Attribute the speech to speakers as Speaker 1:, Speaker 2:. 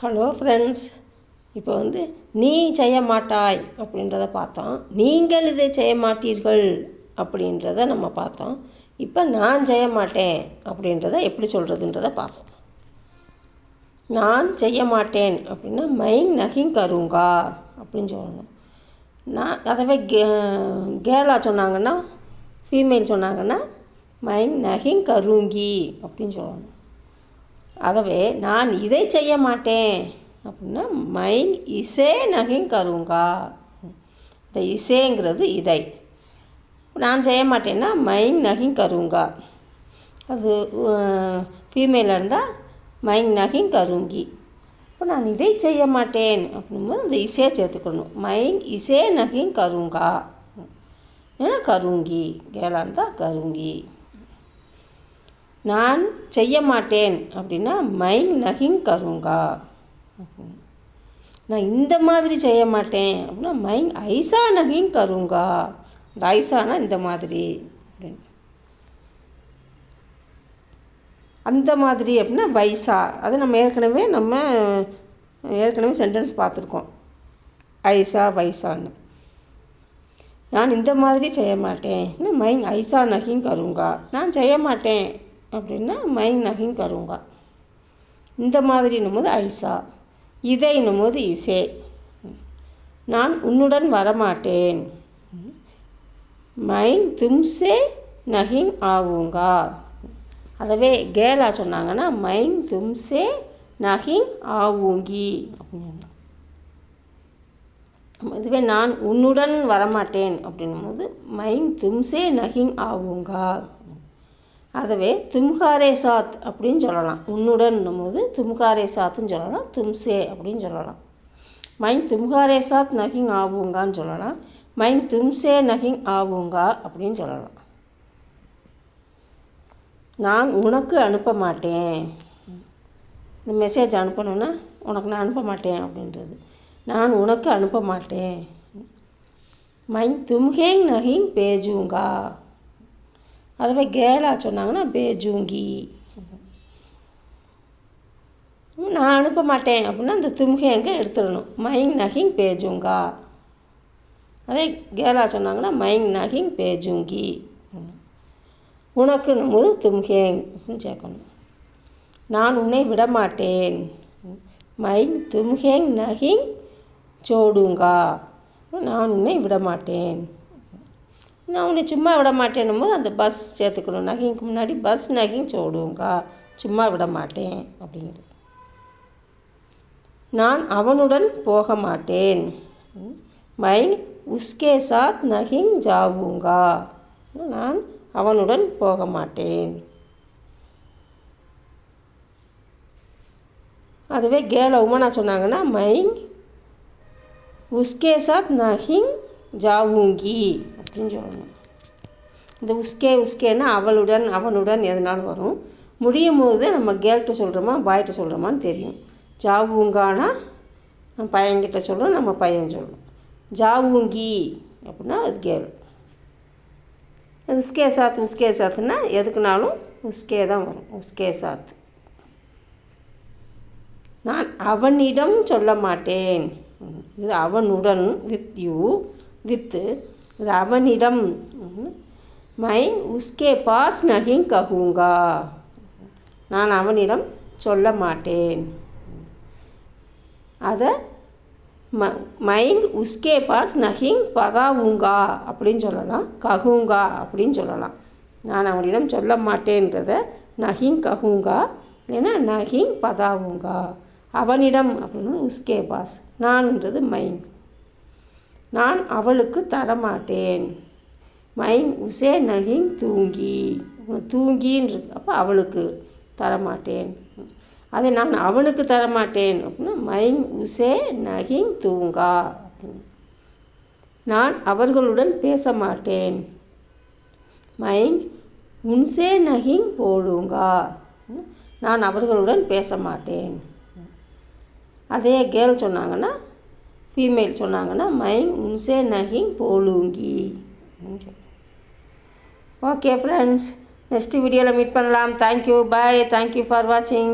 Speaker 1: Hello friends இப்போ வந்து நீ செய்ய மாட்டாய் அப்படின்றத பார்த்தோம். நீங்கள் இதை செய்ய மாட்டீர்கள் அப்படின்றத நம்ம பார்த்தோம். இப்போ நான் செய்ய மாட்டேன் அப்படின்றத எப்படி சொல்கிறதுன்றத பார்ப்போம். நான் செய்ய மாட்டேன் அப்படின்னா மைங் நகிங் கருங்கா அப்படின்னு சொல்லணும். நான் அதுவே கே கேலா சொன்னாங்கன்னா ஃபீமேல் சொன்னாங்கன்னா மைங் நகிங் கருங்கி அப்படின்னு சொல்லணும். ஆகவே நான் இதை செய்ய மாட்டேன். அப்படின்னா மைங் இசே நகிங் கருங்கா. இந்த இசேங்கிறது இதை. நான் செய்ய மாட்டேன்னா மைங் நகிங் கருங்கா. அது ஃபீமேலாக இருந்தால் மைங் நகிங் கருங்கி. இப்போ நான் இதை செய்ய மாட்டேன். அப்படிங்கும்போது அந்த இசையை சேர்த்துக்கணும். மைங் இசே நகிங் கருங்கா. ஏன்னா கருங்கி. கேலா இருந்தால் கருங்கி. நான் செய்ய மாட்டேன் அப்படின்னா மைங் நகிங் கருங்கா. நான் இந்த மாதிரி செய்ய மாட்டேன் அப்படின்னா மைங் ஐசா நகிங் கருங்கா. இந்த ஐசானா இந்த மாதிரி. அப்படின்னு அந்த மாதிரி அப்படின்னா வைசா. அது நம்ம ஏற்கனவே நம்ம ஏற்கனவே சென்டென்ஸ் பார்த்துருக்கோம். ஐசா வைசான்னு. நான் இந்த மாதிரி செய்ய மாட்டேன் மைங் ஐசா நகிங் கருங்கா. நான் செய்ய மாட்டேன் அப்படின்னா மைங் நகிங் கருங்கா. இந்த மாதிரின்னும் போது ஐசா இதைன்னும் போது இசே. நான் உன்னுடன் வரமாட்டேன். மைன் தும்சே நகிங் ஆவுங்கா. அதவே கேலா சொன்னாங்கன்னா மைன் தும்சே நகிங் ஆவூங்கி. அப்படின்னு இதுவே நான் உன்னுடன் வரமாட்டேன் அப்படின்னும் போது மைங் தும்சே நகிங் ஆவுங்கா. அதுவே தும்காரே சாத் அப்படின்னு சொல்லலாம். உன்னுடன் போது தும்காரே சாத்துன்னு சொல்லலாம். தும்சே அப்படின்னு சொல்லலாம். மைன் தும்காரே சாத் நகிங் ஆவுங்கான்னு சொல்லலாம். மைன் தும்சே நகிங் ஆவுங்கா அப்படின்னு சொல்லலாம். நான் உனக்கு அனுப்ப மாட்டேன். இந்த மெசேஜ் அனுப்பணுன்னா உனக்கு நான் அனுப்ப மாட்டேன் அப்படின்றது. நான் உனக்கு அனுப்ப மாட்டேன். மைன் தும்ஹேங் நகிங் பேஜுங்கா. அதுவே கேலா சொன்னாங்கன்னா பேஜூங்கி. நான் அனுப்ப மாட்டேன் அப்படின்னா அந்த தும்ஹேங்க எடுத்துடணும்? மைங் நகிங் பேஜூங்கா. அதே கேலா சொன்னாங்கன்னா மைங் நகிங் பேஜூங்கி. உனக்குன்னும் போது தும்ஹேங் அப்படின்னு சேர்க்கணும் நான் உன்னை விடமாட்டேன் மைங் தும்ஹேங் நகிங் சோடுங்கா. நான் உன்னை விடமாட்டேன் நான் உன்னை சும்மா விட மாட்டேன்னும் போது அந்த பஸ் சேர்த்துக்கணும். நகைக்கு முன்னாடி பஸ் நகிங் சோடுங்கா. சும்மா விட மாட்டேன் அப்படிங்கிறது நான் அவனுடன் போக மாட்டேன். மைன் உஸ்கே சாத் நகிங் ஜாவுங்கா. நான் அவனுடன் போக மாட்டேன். அதுவே கேல உமனா சொன்னாங்கன்னா மைங் உஸ்கே சாத் நகிங் ஜாவூங்கி அப்படின்னு சொல்லணும். இந்த உஸ்கே உஸ்கேன்னா அவளுடன் அவனுடன் எதனால் வரும்? முடியும் போது நம்ம கேர்ள்கிட்ட சொல்கிறோமா பாய்கிட்ட சொல்கிறோமான்னு தெரியும். ஜாவூங்கானா நம்ம பையன்கிட்ட சொல்லுவோம் நம்ம பையன் சொல்லுவோம் ஜாவூங்கி அப்படின்னா அது கேர்ள். உஸ்கே சாத் உஸ்கே சாத்துன்னா எதுக்குனாலும் உஸ்கே தான் வரும். உஸ்கே சாத் நான் அவனிடம் சொல்ல மாட்டேன். இது அவனுடன் வித் யூ வித்து இது அவனிடம் மைன் உஸ்கே பாஸ் நகிங் கஹூங்கா நான் அவனிடம் சொல்ல மாட்டேன். அதை ம மைங் உஸ்கே பாஸ் நகிங் பகாவுங்கா? அப்படின்னு சொல்லலாம். கஹூங்கா அப்படின்னு சொல்லலாம். நான் அவனிடம் சொல்ல மாட்டேன்றத நகிங் கஹூங்கா இல்லைன்னா நகிங் பதாவுங்கா அவனிடம் அப்படின்னு உஸ்கே பாஸ். நான்ன்றது மைங் நான் அவளுக்கு தரமாட்டேன். மைன் உசே நகிங் தூங்கி. தூங்கின்னு அப்போ அவளுக்கு தரமாட்டேன். அதை நான் அவனுக்கு தரமாட்டேன். அப்படின்னா மைன் உசே நகிங் தூங்கா. அப்படின்னு நான் அவர்களுடன் பேச மாட்டேன் மைன் உன்சே நகிங் போடுங்கா. நான் அவர்களுடன் பேச மாட்டேன் அதே கேர்ள் சொன்னாங்கன்னா ஃபீமேல் சொன்னாங்கன்னா மைங் உன்சே நகிங் போலூங்கி. ஓகே ஃப்ரெண்ட்ஸ் நெக்ஸ்ட் வீடியோவில் மீட் பண்ணலாம். Thank you bye thank you for வாட்சிங்